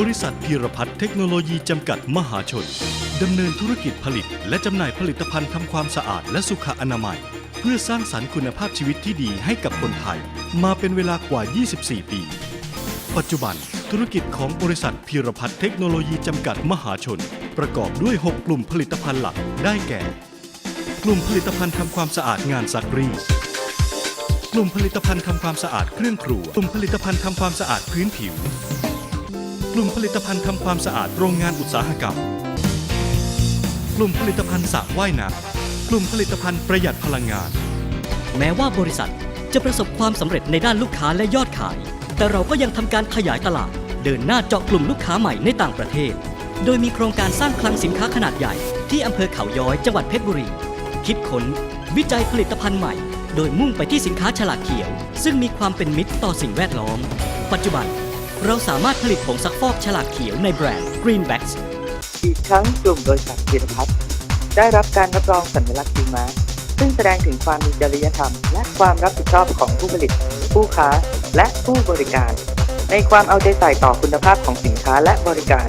บริษัทพีรพัฒน์เทคโนโลยีจำกัดมหาชน ดำเนินธุรกิจผลิต และจำหน่ายผลิตภัณฑ์ทำความสะอาดและสุขอนามัย เพื่อสร้างสรรค์คุณภาพชีวิตที่ดีให้กับคนไทย มาเป็นเวลากว่า 24 ปี ปัจจุบันธุรกิจของบริษัทพีรพัฒน์เทคโนโลยีจำกัดมหาชน ประกอบด้วย 6 กลุ่มผลิตภัณฑ์หลักได้แก่ กลุ่มผลิตภัณฑ์ทำความสะอาดงานซักรีดกลุ่มผลิตภัณฑ์ทำความสะอาดเครื่องครัว กลุ่มผลิตภัณฑ์ทำความสะอาดพื้นผิว กลุ่มผลิตภัณฑ์ทำความสะอาดโรงงานอุตสาหกรรม กลุ่มผลิตภัณฑ์สระว่ายน้ำกลุ่มผลิตภัณฑ์ประหยัดพลังงาน แม้ว่าบริษัทจะประสบความสำเร็จในด้านลูกค้าและยอดขาย แต่เราก็ยังทำการขยายตลาด เดินหน้าเจาะกลุ่มลูกค้าใหม่ในต่างประเทศ โดยมีโครงการสร้างคลังสินค้าขนาดใหญ่ ที่อำเภอเขาย้อยจังหวัดเพชรบุรี คิดค้น วิจัยผลิตภัณฑ์ใหม่ โดยมุ่งไปที่สินค้าฉลากเขียว ซึ่งมีความเป็นมิตรต่อสิ่งแวดล้อม ปัจจุบัน เราสามารถผลิตผงซักฟอกฉลากเขียวในแบรนด์ Greenbacks อีกทั้งกลุ่มบริษัทพีรพัฒน์ได้รับการรับรองสัญลักษณ์ดีมาร์คซึ่งแสดงถึงความมีจริยธรรม และความรับผิดชอบของผู้ผลิต ผู้ค้า และผู้บริการ ในความเอาใจใส่ต่อคุณภาพของสินค้าและบริการ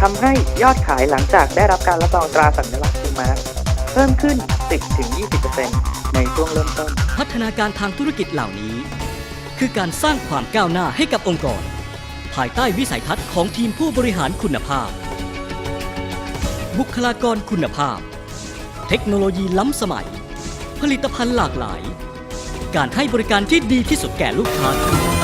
ทำให้ยอดขายหลังจากได้รับการรับรองตราสัญลักษณ์ดีมาร์คเพิ่มขึ้น 10-20%ในช่วงเริ่มต้น พัฒนาการทางธุรกิจเหล่านี้ คือการสร้างความก้าวหน้าให้กับองค์กร ภายใต้วิสัยทัศน์ของทีมผู้บริหารคุณภาพ บุคลากรคุณภาพ เทคโนโลยีล้ำสมัย ผลิตภัณฑ์หลากหลาย การให้บริการที่ดีที่สุดแก่ลูกค้า